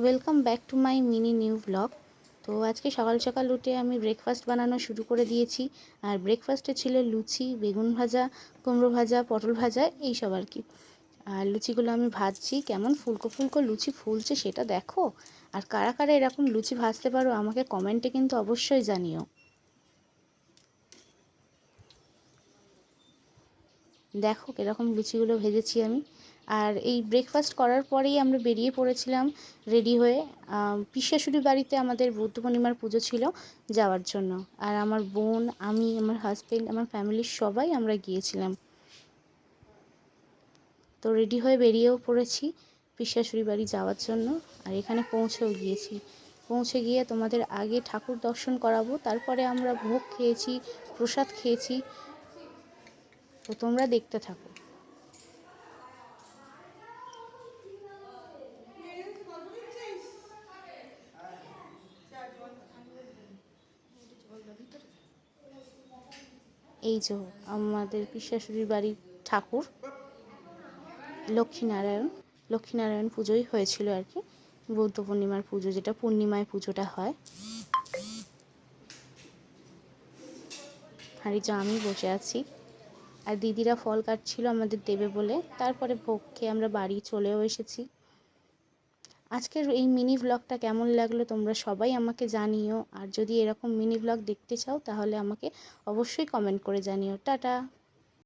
Welcome back to my mini new blog তো আজকে সকাল সকাল উঠে আমি ব্রেকফাস্ট বানানো শুরু করে দিয়েছি। আর ব্রেকফাস্টে ছিল লুচি, বেগুন ভাজা, কুমড়ো ভাজা, পটল ভাজা, এইসব আর কি। আর লুচিগুলো আমি ভাজছি। কেমন ফুলকো ফুলকো লুচি ফুলছে সেটা দেখো। আর কারা কারা এরকম লুচি ভাজতে পারো আমাকে কমেন্টে কিন্তু অবশ্যই জানিও। দেখো কীরকম লুচিগুলো ভেজেছি আমি। আর এই ব্রেকফাস্ট করার পরেই আমরা বেরিয়ে পড়েছিলাম রেডি হয়ে। পিসাশুড়ি বাড়িতে আমাদের বুদ্ধ পূর্ণিমার পুজো ছিল যাওয়ার জন্য। আর আমার বোন, আমি, আমার হাজব্যান্ড আমার ফ্যামিলির সবাই আমরা গিয়েছিলাম। তো রেডি হয়ে বেরিয়েও পড়েছি পিসাশুড়ি বাড়ি যাওয়ার জন্য। আর এখানে পৌঁছেও গিয়েছি। পৌঁছে গিয়ে তোমাদের আগে ঠাকুর দর্শন করাবো। তারপরে আমরা ভোগ খেয়েছি, প্রসাদ খেয়েছি। তো তোমরা দেখতে থাকো। এই যে আমাদের পিসাশুড়ির বাড়ির ঠাকুর, লক্ষ্মীনারায়ণ লক্ষ্মীনারায়ণ পুজোই হয়েছিল আর কি। বৌদ্ধ পূর্ণিমার পুজো, যেটা পূর্ণিমায় পুজোটা হয়। আর এই যে আমি বসে আছি। আর দিদিরা ফল কাটছিল আমাদের দেবে বলে। তারপরে ভোগ খেয়ে আমরা বাড়ি চলেও এসেছি। আজকের এই মিনি ব্লগটা কেমন লাগল তোমরা সবাই আমাকে জানিও। আর যদি এরকম মিনি ব্লগ দেখতে চাও তাহলে আমাকে অবশ্যই কমেন্ট করে জানিও। টাটা!